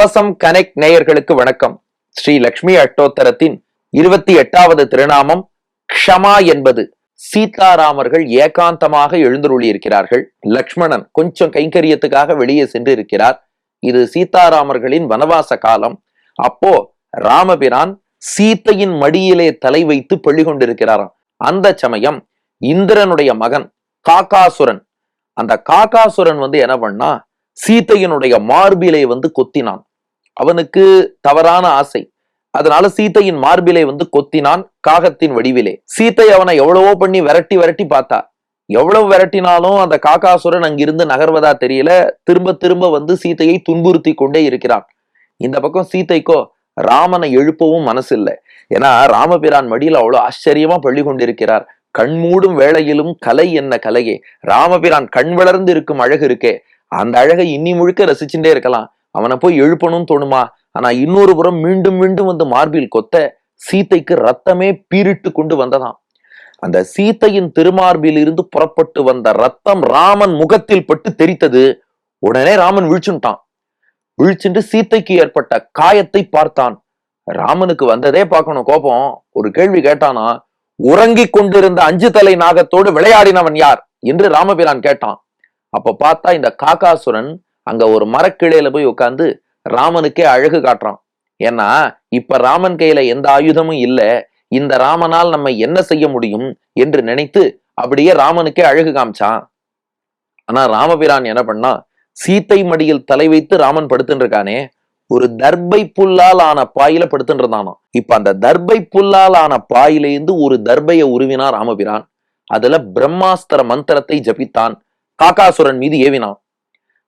கவசம் கனெக்ட் நேயர்களுக்கு வணக்கம். ஸ்ரீ லக்ஷ்மி அட்டோத்தரத்தின் இருபத்தி எட்டாவது திருநாமம் க்ஷமா என்பது. சீதாராமர்கள் ஏகாந்தமாக எழுந்தருளி இருக்கிறார்கள் லக்ஷ்மணன் கொஞ்சம் கைங்கரியத்துக்காக வெளியே சென்று இருக்கிறார் இது சீதாராமர்களின் வனவாச காலம். அப்போ ராமபிரான் சீத்தையின் மடியிலே தலை வைத்து பள்ளி கொண்டிருக்கிறாராம் அந்த சமயம் இந்திரனுடைய மகன் காகாசுரன். அந்த காகாசுரன் வந்து என்ன பண்ணா சீத்தையினுடைய மார்பிலை வந்து கொத்தினான். அவனுக்கு தவறான ஆசை. அதனால சீத்தையின் மார்பிலை வந்து கொத்தினான் காகத்தின் வடிவிலே. சீத்தை அவனை எவ்வளவோ பண்ணி விரட்டி விரட்டி பார்த்தா. எவ்வளவு விரட்டினாலும் அந்த காகாசுரன் அங்கிருந்து நகர்வதா தெரியல. திரும்ப திரும்ப வந்து சீத்தையை துன்புறுத்தி கொண்டே இருக்கிறான். இந்த பக்கம் சீத்தைக்கோ ராமனை எழுப்பவும் மனசு இல்லை ஏன்னா ராமபிரான் மடியில் அவ்வளவு ஆச்சரியமா பள்ளி கொண்டிருக்கிறார். கண்மூடும் வேளையிலும் கலை என்ன கலையே. ராமபிரான் கண் வளர்ந்து இருக்கும் அழகு இருக்கே. அந்த அழகை இன்னி முழுக்க ரசிச்சுட்டே இருக்கலாம். அவனை போய் எழுப்பணும்னு தோணுமா? ஆனா இன்னொரு புறம் மீண்டும் மீண்டும் வந்து மார்பில் கொத்த சீத்தைக்கு ரத்தமே பீரிட்டு கொண்டு வந்ததாம். அந்த சீத்தையின் திருமார்பில் இருந்து புறப்பட்டு வந்த ரத்தம் ராமன் முகத்தில் பட்டு தெரித்தது. உடனே ராமன் விழிச்சுட்டான். விழிச்சுட்டு சீத்தைக்கு ஏற்பட்ட காயத்தை பார்த்தான். ராமனுக்கு வந்ததே பார்க்கணும் கோபம். ஒரு கேள்வி கேட்டானா உறங்கிக் கொண்டிருந்த அஞ்சு தலை நாகத்தோடு விளையாடினவன் யார்? என்று ராமபிரான் கேட்டான். அப்ப பார்த்தா இந்த காகாசுரன் அங்க ஒரு மரக்கிளையில போய் உட்கார்ந்து ராமனுக்கே அழகு காட்டுறான். ஏன்னா இப்ப ராமன் கையில எந்த ஆயுதமும் இல்ல இந்த ராமனால் நம்ம என்ன செய்ய முடியும் என்று நினைத்து அப்படியே ராமனுக்கே அழகு காமிச்சான். ஆனா ராமபிரான் என்ன பண்ணா சீத்தை மடியில் தலை வைத்து ராமன் படுத்துட்டு இருக்கானே ஒரு தர்பை புல்லால் ஆன பாயில படுத்துட்டு இருந்தானோ இப்ப அந்த தர்பை புல்லால் ஆன பாயிலேந்து ஒரு தர்பையை உருவினா ராமபிரான். அதுல பிரம்மாஸ்திர மந்திரத்தை ஜபித்தான். காக்காசுரன் மீது ஏவினான்.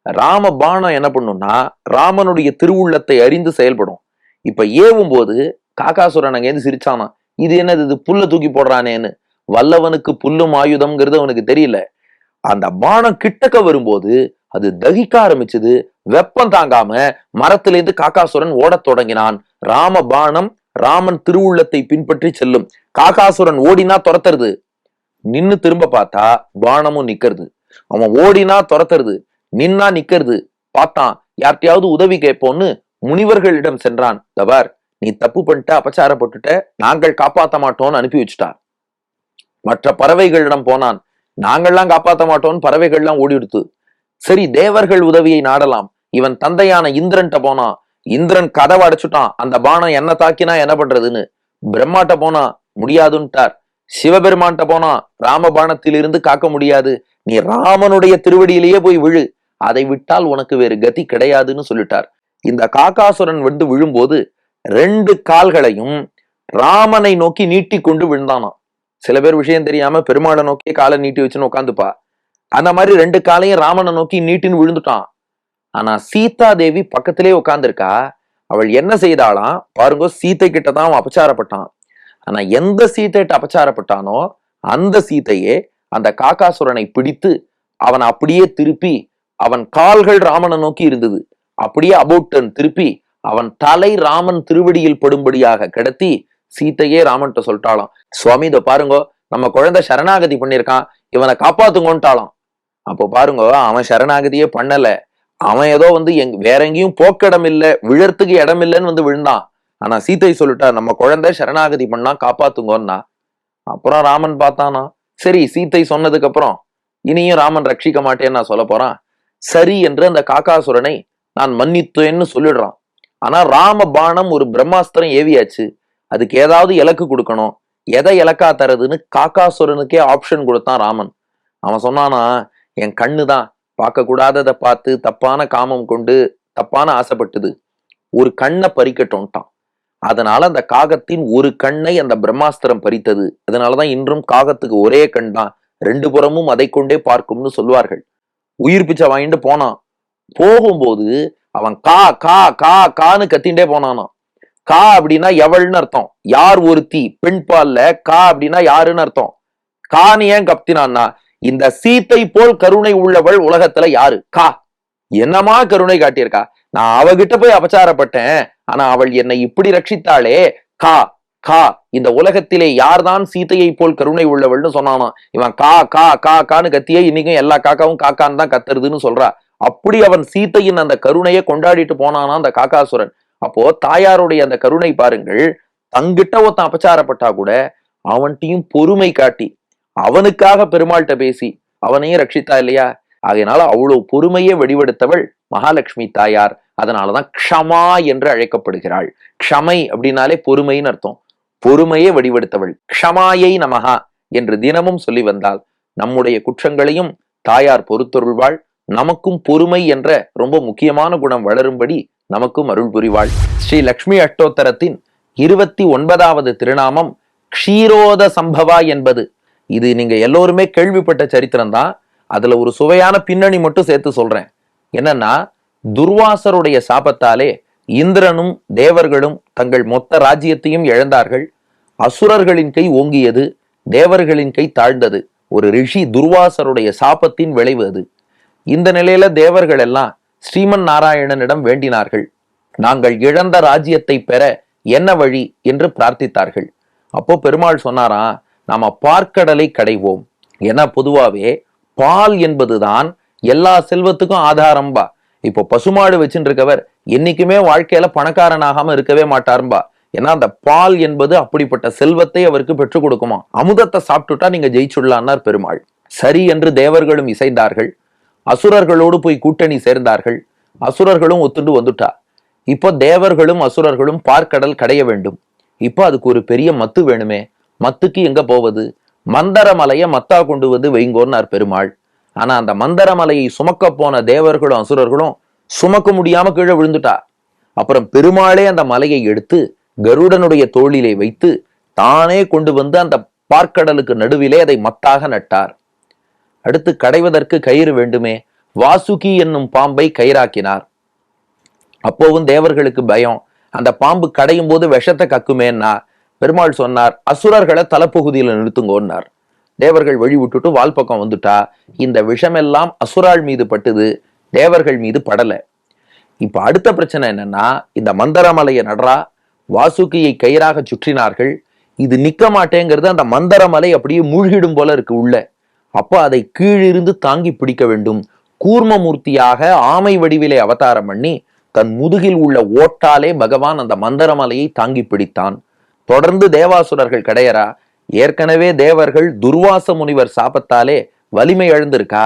ராம பானம் என்ன பண்ணும்னா ராமனுடைய திருவுள்ளத்தை அறிந்து செயல்படும். இப்ப ஏவும் போது காகாசுரன் அங்கேருந்து சிரிச்சானா இது என்னது இது புல்ல தூக்கி போடுறானேன்னு? வல்லவனுக்கு புல்லும் ஆயுதம்ங்கிறது அவனுக்கு தெரியல. அந்த பானம் கிட்டக்க வரும்போது அது தகிக்க ஆரம்பிச்சது வெப்பம் தாங்காம மரத்திலிருந்து காகாசுரன் ஓடத் தொடங்கினான். ராம பானம் ராமன் திருவுள்ளத்தை பின்பற்றி செல்லும். காகாசுரன் ஓடினா துரத்துறது. நின்னு திரும்ப பார்த்தா பானமும் நிக்கிறது. அவன் ஓடினா துரத்துறது. நின்னா நிக்கிறது. பார்த்தான் யார்கிட்டயாவது உதவி கேட்போன்னு முனிவர்களிடம் சென்றான் தபார். நீ தப்பு பண்ணிட்ட அபச்சாரப்பட்டுட்ட நாங்கள் காப்பாத்த மாட்டோம்னு அனுப்பி வச்சுட்டா மற்ற பறவைகளிடம் போனான் நாங்கள்லாம் காப்பாத்த மாட்டோம்னு பறவைகள்லாம் ஓடிடுத்து. சரி தேவர்கள் உதவியை நாடலாம். இவன் தந்தையான இந்திரன்ட்ட போனான் இந்திரன் கதவை அடைச்சுட்டான். அந்த பானம் என்ன தாக்கினா என்ன பண்றதுன்னு. பிரம்மாட்ட போனா முடியாதுன்ட்டார். சிவபெருமான்ட்ட போனா ராம பானத்திலிருந்து காக்க முடியாது. நீ ராமனுடைய திருவடியிலேயே போய் விழு. அதை விட்டால் உனக்கு வேறு கதி கிடையாதுன்னு சொல்லிட்டார். இந்த காக்காசுரன் வந்து விழும்போது ரெண்டு கால்களையும் ராமனை நோக்கி நீட்டி கொண்டு விழுந்தானாம். சில பேர் விஷயம் தெரியாம பெருமாளை நோக்கி காலை நீட்டி வச்சுன்னு உட்காந்துப்பா. அந்த மாதிரி ரெண்டு காலையும் ராமனை நோக்கி நீட்டின்னு விழுந்துட்டான். ஆனா சீதா தேவி பக்கத்திலே உட்காந்துருக்கா அவள் என்ன செய்தாளாம்? பாருங்க சீத்தை கிட்ட தான் அவன் அபச்சாரப்பட்டான். ஆனா எந்த சீத்தைட்ட அபச்சாரப்பட்டானோ அந்த சீத்தையே அந்த காக்காசுரனை பிடித்து அவன் அப்படியே திருப்பி அவன் கால்கள் ராமனை நோக்கி இருந்தது. அப்படியே அபோட்டன் திருப்பி அவன் தலை ராமன் திருவடியில் படும்படியாக கிடத்தி சீத்தையே ராமன்ட்ட சொல்லிட்டாலாம் சுவாமி இதை பாருங்க நம்ம குழந்தை சரணாகதி பண்ணியிருக்கான் இவனை காப்பாத்துங்கோன்ட்டாலாம் அப்போ பாருங்க அவன் சரணாகதியே பண்ணல. அவன் ஏதோ வந்து எங் வேற எங்கேயும் போக்கிடம் இல்லை இல்ல விழறதுக்கு இடம் இல்லைன்னு வந்து விழுந்தான். ஆனா சீத்தை சொல்லிட்டா நம்ம குழந்தை சரணாகதி பண்ணா காப்பாத்துங்கோன்னா. அப்புறம் ராமன் பார்த்தானா? சரி சீத்தை சொன்னதுக்கு அப்புறம் இனியும் ராமன் ரட்சிக்க மாட்டேன்னு நான் சொல்ல போறான். சரி என்று அந்த காக்காசுரனை நான் மன்னித்தேன்னு சொல்லிடுறான். ஆனா ராம பானம் ஒரு பிரம்மாஸ்திரம் ஏவியாச்சு. அதுக்கு ஏதாவது இலக்கு கொடுக்கணும். எதை இலக்கா தரதுன்னு காக்காசுரனுக்கே ஆப்ஷன் கொடுத்தான் ராமன். அவன் சொன்னானா என் கண்ணு தான். பார்க்க கூடாததை பார்த்து தப்பான காமம் கொண்டு தப்பான ஆசைப்பட்டது. ஒரு கண்ணை பறிக்கட்டோன்ட்டான் அதனால அந்த காகத்தின் ஒரு கண்ணை அந்த பிரம்மாஸ்திரம் பறித்தது. அதனாலதான் இன்றும் காகத்துக்கு ஒரே கண் தான். ரெண்டு புறமும் அதை கொண்டே பார்க்கும்னு சொல்வார்கள். உயிர் பிச்சை வாங்கிட்டு போனான். போகும்போது அவன் கா கா கா கான்னு கத்திண்டே போனானான் கா அப்படின்னா எவள்னு அர்த்தம். யார் ஒருத்தி? பெண் பால்ல கா அப்படின்னா யாருன்னு அர்த்தம். கான்னு ஏன் கப்தினான்னா இந்த சீத்தை போல் கருணை உள்ளவள் உலகத்துல யாரு? கா. என்னமா கருணை காட்டியிருக்கா? நான் அவகிட்ட போய் அபச்சாரப்பட்டேன். ஆனா அவள் என்னை இப்படி ரட்சித்தாளே? கா. கா இந்த உலகத்திலே யார்தான் சீதையை போல் கருணை உள்ளவள்னு சொன்னானா இவன் கா கா கா கான்னு கத்தியே இன்னைக்கும் எல்லா காக்காவும் காக்கான்னு தான் கத்துறதுன்னு சொல்றா. அப்படி அவன் சீத்தையின் அந்த கருணையை கொண்டாடிட்டு போனானா அந்த காக்காசுரன். அப்போ தாயாருடைய அந்த கருணை பாருங்கள் தங்கிட்ட ஒருத்தன் அபச்சாரப்பட்டா கூட அவன்கிட்டயும் பொறுமை காட்டி அவனுக்காக பெருமாள்கிட்ட பேசி அவனையும் ரட்சித்தா இல்லையா? அதனால அவ்வளவு பொறுமையை வெடிவெடுத்தவள் மகாலட்சுமி தாயார். அதனாலதான் க்ஷமா என்று அழைக்கப்படுகிறாள். க்ஷமை அப்படின்னாலே பொறுமைன்னு அர்த்தம். பொறுமையை வடிவெடுத்தவள். க்ஷமாயை நமகா என்று தினமும் சொல்லி வந்தால் நம்முடைய குற்றங்களையும் தாயார் பொறுத்தொருள்வாள். நமக்கும் பொறுமை என்ற ரொம்ப முக்கியமான குணம் வளரும்படி நமக்கும் அருள் புரிவாள். ஸ்ரீ லக்ஷ்மி அஷ்டோத்தரத்தின் இருபத்தி ஒன்பதாவது திருநாமம் க்ஷீரோத சம்பவா என்பது. இது நீங்க எல்லோருமே கேள்விப்பட்ட சரித்திரம் தான் அதுல ஒரு சுவையான பின்னணி மட்டும் சேர்த்து சொல்றேன். என்னன்னா துர்வாசருடைய சாபத்தாலே இந்திரனும் தேவர்களும் தங்கள் மொத்த ராஜ்யத்தையும் இழந்தார்கள். அசுரர்களின் கை ஓங்கியது தேவர்களின் கை தாழ்ந்தது. ஒரு ரிஷி துர்வாசருடைய சாபத்தின் விளைவு அது. இந்த நிலையில தேவர்கள் எல்லாம் ஸ்ரீமன் நாராயணனிடம் வேண்டினார்கள். நாங்கள் இழந்த ராஜ்யத்தை பெற என்ன வழி? என்று பிரார்த்தித்தார்கள். அப்போ பெருமாள் சொன்னாராம் நாம பார்க்கடலை கடைவோம். ஏன்னா பொதுவாவே பால் என்பதுதான் எல்லா செல்வத்துக்கும் ஆதாரம்பா. இப்போ பசுமாடு வச்சுருக்கவர் இருக்கவர் என்னைக்குமே வாழ்க்கையில பணக்காரனாகாம இருக்கவே மாட்டாரும்பா. ஏன்னா அந்த பால் என்பது அப்படிப்பட்ட செல்வத்தை அவருக்கு பெற்றுக் கொடுக்குமா? அமுதத்தை சாப்பிட்டுட்டா நீங்க ஜெயிச்சுடலான்னார் பெருமாள். சரி என்று தேவர்களும் இசைந்தார்கள். அசுரர்களோடு போய் கூட்டணி சேர்ந்தார்கள். அசுரர்களும் ஒத்துண்டு வந்துட்டா. இப்போ தேவர்களும் அசுரர்களும் பார்க்கடல் கடைய வேண்டும். இப்போ அதுக்கு ஒரு பெரிய மத்து வேணுமே. மத்துக்கு எங்க போவது? மந்தரமலைய மத்தா கொண்டு வந்து வைங்கோன்னார் பெருமாள். ஆனா அந்த மந்தரமலையை சுமக்க போன தேவர்களும் அசுரர்களும் சுமக்க முடியாம கீழே விழுந்துட்டா. அப்புறம் பெருமாளே அந்த மலையை எடுத்து கருடனுடைய தோளிலே வைத்து தானே கொண்டு வந்து அந்த பார்க்கடலுக்கு நடுவிலே அதை மத்தாக நட்டார். அடுத்து கடைவதற்கு கயிறு வேண்டுமே வாசுகி என்னும் பாம்பை கயிறாக்கினார். அப்போவும் தேவர்களுக்கு பயம் அந்த பாம்பு கடையும் போது விஷத்தை கக்குமேன்னா பெருமாள் சொன்னார் அசுரர்களை தலைப்பகுதியில நிறுத்துங்கோன்னார். தேவர்கள் வழி விட்டுட்டு வால் பக்கம் வந்துட்டா இந்த விஷமெல்லாம் அசுராள் மீது பட்டுது தேவர்கள் மீது படலை. இப்போ அடுத்த பிரச்சனை என்னன்னா இந்த மந்தரமலையை நடரா வாசுகியை கயிறாக சுற்றினார்கள். இது நிற்க மாட்டேங்கிறது அந்த மந்தரமலை அப்படியே மூழ்கிடும் போல இருக்கு உள்ள. அப்போ அதை கீழிருந்து தாங்கி பிடிக்க வேண்டும். கூர்மமூர்த்தியாக ஆமை வடிவிலே அவதாரம் பண்ணி தன் முதுகில் உள்ள ஓட்டாலே பகவான் அந்த மந்தரமலையை தாங்கி பிடித்தான். தொடர்ந்து தேவாசுரர்கள் கிடையரா ஏற்கனவே தேவர்கள் துர்வாச முனிவர் சாபத்தாலே வலிமை எழுந்திருக்கா?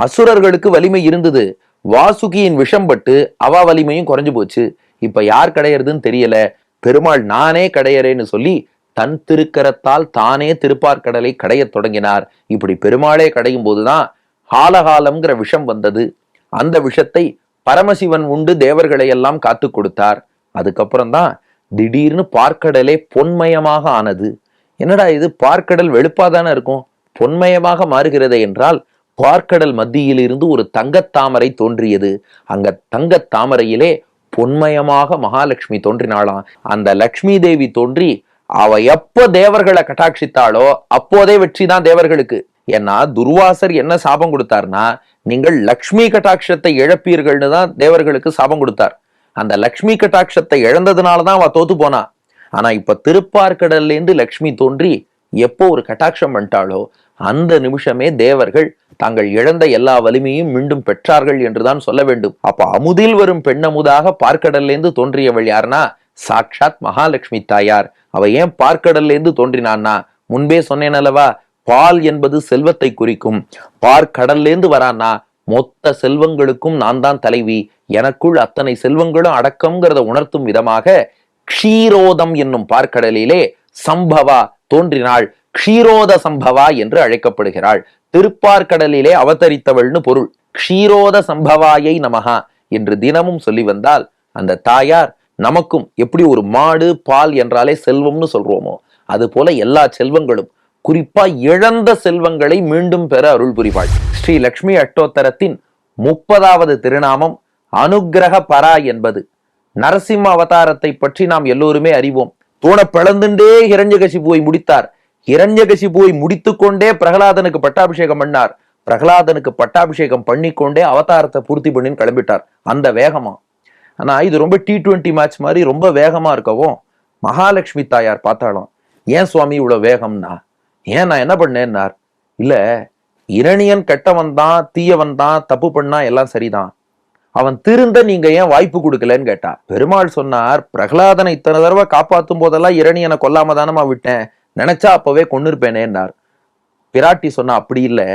அசுரர்களுக்கு வலிமை இருந்தது. வாசுகியின் விஷம் பட்டு அவ வலிமையும் குறைஞ்சு போச்சு. இப்ப யார் கிடையறதுன்னு தெரியல. பெருமாள் நானே கடையறேன்னு சொல்லி தன் திருக்கரத்தால் தானே திருப்பார்கடலை கடையத் தொடங்கினார். இப்படி பெருமாளே கடையும் போதுதான் ஹாலகாலம்ங்கிற விஷம் வந்தது. அந்த விஷத்தை பரமசிவன் உண்டு தேவர்களை எல்லாம் காத்து கொடுத்தார். அதுக்கப்புறம் தான் திடீர்னு பார்க்கடலே பொன்மயமாக ஆனது. என்னடா இது? பார்க்கடல் வெளுப்பாதானே இருக்கும். பொன்மயமாக மாறுகிறதே என்றால் பார்க்கடல் மத்தியில் இருந்து ஒரு தங்கத்தாமரை தோன்றியது. அங்க தங்கத்தாமரையிலே பொன்மயமாக மகாலட்சுமி தோன்றினாளாம் அந்த லக்ஷ்மி தேவி தோன்றி அவ எப்போ தேவர்களை கட்டாட்சித்தாளோ அப்போதே வெற்றி தான் தேவர்களுக்கு. ஏன்னா துர்வாசர் என்ன சாபம் கொடுத்தார்னா நீங்கள் லக்ஷ்மி கட்டாட்சத்தை இழப்பீர்கள்னு தான் தேவர்களுக்கு சாபம் கொடுத்தார். அந்த லக்ஷ்மி கட்டாட்சத்தை இழந்ததுனால தான் அவ தோத்து போனா. ஆனா இப்ப திருப்பார்கடல்ல இருந்து லக்ஷ்மி தோன்றி எப்போ ஒரு கட்டாட்சம் பண்ணிட்டாளோ அந்த நிமிஷமே தேவர்கள் தாங்கள் இழந்த எல்லா வலிமையும் மீண்டும் பெற்றார்கள் என்றுதான் சொல்ல வேண்டும். அப்ப அமுதில் வரும் பெண்ணமுதாக பார்க்கடல்லேருந்து தோன்றியவள் யார்னா? சாட்சாத் மகாலட்சுமி தாயார். அவ ஏன் பார்க்கடல்லேந்து தோன்றினான்னா? முன்பே சொன்னேன் அல்லவா பால் என்பது செல்வத்தை குறிக்கும். பார்க்கடல்ல வரான்னா மொத்த செல்வங்களுக்கும் நான் தான் தலைவி. எனக்குள் அத்தனை செல்வங்களும் அடக்கம்ங்கிறத உணர்த்தும் விதமாக க்ஷீரோதம் என்னும் பார்க்கடலிலே சம்பவா தோன்றினாள். க்ஷீரோத சம்பவா என்று அழைக்கப்படுகிறாள். திருப்பார்கடலிலே அவதரித்தவள்னு பொருள். க்ஷீரோத சம்பவாயை நமகா என்று தினமும் சொல்லி வந்தால் அந்த தாயார் நமக்கும் எப்படி ஒரு மாடு பால் என்றாலே செல்வம்னு சொல்றோமோ அது போல எல்லா செல்வங்களும் குறிப்பா இழந்த செல்வங்களை மீண்டும் பெற அருள் புரிவாள். ஸ்ரீ லக்ஷ்மி அட்டோத்தரத்தின் முப்பதாவது திருநாமம் அனுக்கிரக பரா என்பது. நரசிம்ம அவதாரத்தை பற்றி நாம் எல்லோருமே அறிவோம். தூண பிளந்துண்டே ஹிரண்யகசிபுவை முடித்தார். ஹிரண்யகசிபுவை முடித்துக் கொண்டே பிரகலாதனுக்கு பட்டாபிஷேகம் பண்ணார். பிரகலாதனுக்கு பட்டாபிஷேகம் பண்ணிக்கொண்டே அவதாரத்தை பூர்த்தி பண்ணின்னு கிளம்பிட்டார். அந்த வேகமா. ஆனா இது ரொம்ப டி டுவெண்ட்டி மேட்ச் மாதிரி ரொம்ப வேகமா இருக்கவும் மகாலட்சுமி தாயார் பார்த்தாலும் ஏன் சுவாமி இவ்வளவு வேகம்னா? ஏன் நான் என்ன பண்ணேன்னார்? இல்ல இரணியன் கெட்டவன் தான் தீயவன் தான் தப்பு பண்ணா எல்லாம் சரிதான். அவன் திருந்த நீங்க ஏன் வாய்ப்பு கொடுக்கலன்னு கேட்டா பெருமாள் சொன்னார் பிரகலாதனை இத்தனை தடவை காப்பாத்தும் போதெல்லாம் இரணியனை கொல்லாம தானமா விட்டேன். நினைச்சா அப்பவே கொண்டிருப்பேனேன்னார் பிராட்டி சொன்னா அப்படி இல்லை.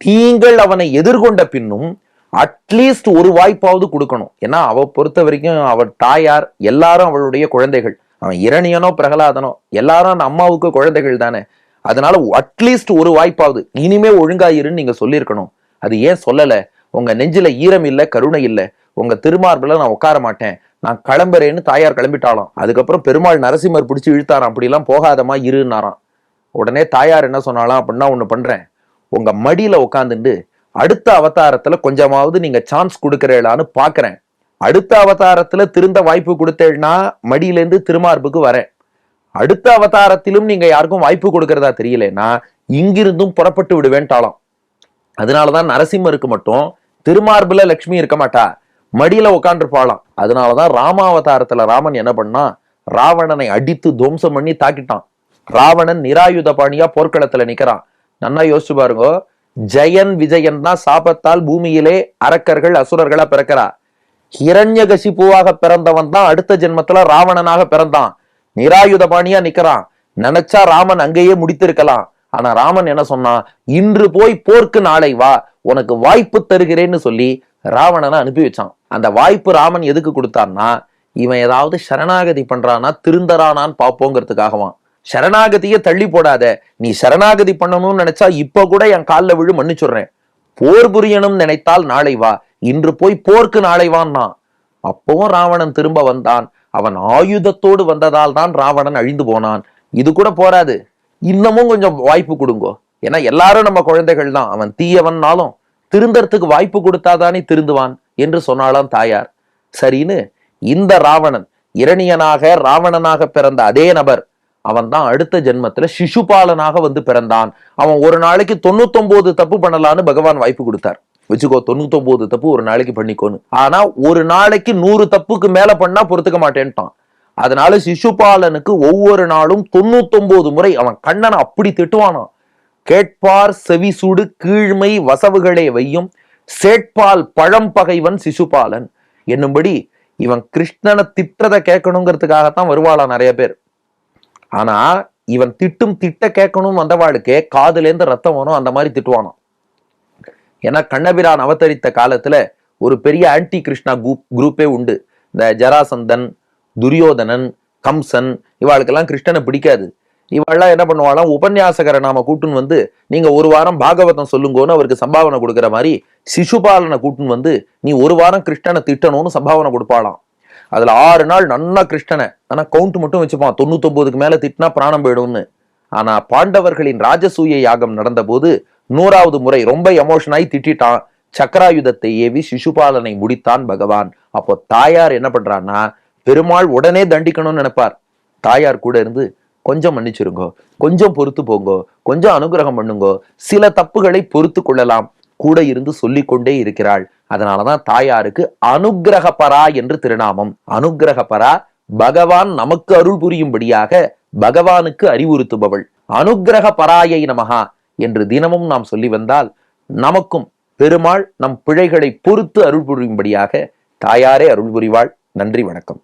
நீங்கள் அவனை எதிர்கொண்ட பின்னும் அட்லீஸ்ட் ஒரு வாய்ப்பாவது கொடுக்கணும். ஏன்னா அவ பொறுத்த வரைக்கும் அவள் தாயார் எல்லாரும் அவளுடைய குழந்தைகள். அவன் இரணியனோ பிரகலாதனோ எல்லாரும் அந்த அம்மாவுக்கு குழந்தைகள் தானே. அதனால அட்லீஸ்ட் ஒரு வாய்ப்பாவது. இனிமே ஒழுங்காயிருன்னு நீங்க சொல்லியிருக்கணும். அது ஏன் சொல்லலை? உங்க நெஞ்சில ஈரம் இல்லை கருணை இல்லை. உங்க திருமார்பில் நான் உட்கார மாட்டேன். நான் கிளம்புறேன்னு தாயார் கிளம்பிட்டாலாம் அதுக்கப்புறம் பெருமாள் நரசிம்மர் பிடிச்சி இழுத்தாராம். அப்படிலாம் போகாதமா இருன்னாராம். உடனே தாயார் என்ன சொன்னாலாம் அப்படின்னா ஒன்று பண்ணுறேன் உங்கள் மடியில் உட்காந்துட்டு அடுத்த அவதாரத்தில் கொஞ்சமாவது நீங்கள் சான்ஸ் கொடுக்கறேளான்னு பார்க்குறேன் அடுத்த அவதாரத்தில் திருந்த வாய்ப்பு கொடுத்தேன்னா மடியிலேருந்து திருமார்புக்கு வரேன். அடுத்த அவதாரத்திலும் நீங்கள் யாருக்கும் வாய்ப்பு கொடுக்கறதா தெரியலன்னா இங்கிருந்தும் புறப்பட்டு விடுவேன்ட்டாலாம் அதனாலதான் நரசிம்மருக்கு மட்டும் திருமார்பில் லக்ஷ்மி இருக்க மாட்டா. மடியில உட்காந்துருப்பாளாம் அதனாலதான் ராமாவதாரத்துல ராமன் என்ன பண்ணா ராவணனை அடித்து துவம்சம் பண்ணி தாக்கிட்டான். ராவணன் நிராயுத பாணியா போர்க்களத்துல நிக்கிறான். நன்னா யோசிச்சு பாருங்க ஜெயன் விஜயன் தான் சாபத்தால் பூமியிலே அரக்கர்கள் அசுரர்களா பிறக்கிறா. ஹிரண்யகசிபுவாக பிறந்தவன் தான் அடுத்த ஜென்மத்துல ராவணனாக பிறந்தான். நிராயுத பாணியா நிக்கிறான். நினைச்சா ராமன் அங்கேயே முடித்திருக்கலாம். ஆனா ராமன் என்ன சொன்னான் இன்று போய் போர்க்கு நாளை வா உனக்கு வாய்ப்பு தருகிறேன்னு சொல்லி ராவணனை அனுப்பி வச்சான். அந்த வாய்ப்பு ராமன் எதுக்கு கொடுத்தான்னா இவன் ஏதாவது சரணாகதி பண்றானா திருந்தரானான்னு பாப்போங்கிறதுக்காகவான் சரணாகதியை தள்ளி போடாத. நீ சரணாகதி பண்ணணும்னு நினைச்சா இப்ப கூட என் காலில் விழு மன்னிச்சுடுறேன் போர் புரியணும் நினைத்தால் நாளை வா. இன்று போய் போர்க்கு நாளை வான்னா. அப்பவும் ராவணன் திரும்ப வந்தான். அவன் ஆயுதத்தோடு வந்ததால் தான் ராவணன் அழிந்து போனான். இது கூட போராது. இன்னமும் கொஞ்சம் வாய்ப்பு கொடுங்கோ. ஏன்னா எல்லாரும் நம்ம குழந்தைகள் தான் அவன் தீயவன்னாலும். திருந்தறதுக்கு வாய்ப்பு கொடுத்தாதானே திருந்துவான் என்று சொன்னாலாம் தாயார். சரின்னு இந்த ராவணன் இரணியனாக ராவணனாக பிறந்த அதே நபர் அவன் தான் அடுத்த ஜென்மத்துல சிசுபாலனாக வந்து பிறந்தான். அவன் ஒரு நாளைக்கு தொண்ணூத்தொன்பது தப்பு பண்ணலான்னு பகவான் வாய்ப்பு கொடுத்தார். வச்சுக்கோ தொண்ணூத்தொன்பது தப்பு ஒரு நாளைக்கு பண்ணிக்கோன்னு. ஆனா ஒரு நாளைக்கு நூறு தப்புக்கு மேல பண்ணா பொறுத்துக்க மாட்டேன்ட்டான். அதனால சிசுபாலனுக்கு ஒவ்வொரு நாளும் தொண்ணூத்தொன்பது முறை அவன் கண்ணனை அப்படி திட்டுவானான் கேட்பார் செவிசூடு கீழ்மை வசவுகளே வையும் சேட்பால் பழம் பகைவன் சிசுபாலன். என்னும்படி இவன் கிருஷ்ணனை திட்டதை கேட்கணுங்கிறதுக்காகத்தான் வருவாளா நிறைய பேர். ஆனா இவன் திட்டும் திட்ட கேட்கணும் வந்தவாளுக்கே காதுலேருந்து ரத்தம் வரும் அந்த மாதிரி திட்டுவானோ ஏன்னா கண்ணபிரான் அவதரித்த காலத்துல ஒரு பெரிய ஆன்டி கிருஷ்ணா குரூப் குரூப்பே உண்டு. இந்த ஜராசந்தன் துரியோதனன் கம்சன் இவாளுக்கெல்லாம் கிருஷ்ணனை பிடிக்காது. இவெல்லாம் என்ன பண்ணுவாளாம் உபன்யாசகரை நாம கூட்டுன்னு வந்து நீங்க ஒரு வாரம் பாகவதம் சொல்லுங்கன்னு அவருக்கு சம்பாவனை கொடுக்குற மாதிரி சிசுபாலனை கூட்டுன்னு வந்து நீ ஒரு வாரம் கிருஷ்ணனை திட்டணும்னு சம்பாவனை கொடுப்பாளாம். அதுல ஆறு நாள் நன்னா கிருஷ்ணனை ஆனா கவுண்ட் மட்டும் வச்சுப்பான் தொண்ணூத்தொன்பதுக்கு மேல திட்டினா பிராணம் போயிடும்னு. ஆனா பாண்டவர்களின் ராஜசூய யாகம் நடந்த போது நூறாவது முறை ரொம்ப எமோஷனாய் திட்டான் சக்கராயுதத்தை ஏவி சிசுபாலனை முடித்தான் பகவான். அப்போ தாயார் என்ன பண்றான்னா பெருமாள் உடனே தண்டிக்கணும்னு நினைப்பார். தாயார் கூட இருந்து கொஞ்சம் மன்னிச்சிருங்கோ. கொஞ்சம் பொறுத்து போங்கோ. கொஞ்சம் அனுகிரகம் பண்ணுங்கோ. சில தப்புகளை பொறுத்து கொள்ளலாம். கூட இருந்து சொல்லிக்கொண்டே இருக்கிறாள். அதனாலதான் தாயாருக்கு அனுகிரகபரா என்று திருநாமம். அனுகிரகபரா பகவான் நமக்கு அருள் புரியும்படியாக பகவானுக்கு அறிவுறுத்துபவள். அனுக்கிரக பராயை நமகா என்று தினமும் நாம் சொல்லி வந்தால் நமக்கும் பெருமாள் நம் பிழைகளை பொறுத்து அருள் புரியும்படியாக தாயாரே அருள் புரிவாள். நன்றி வணக்கம்.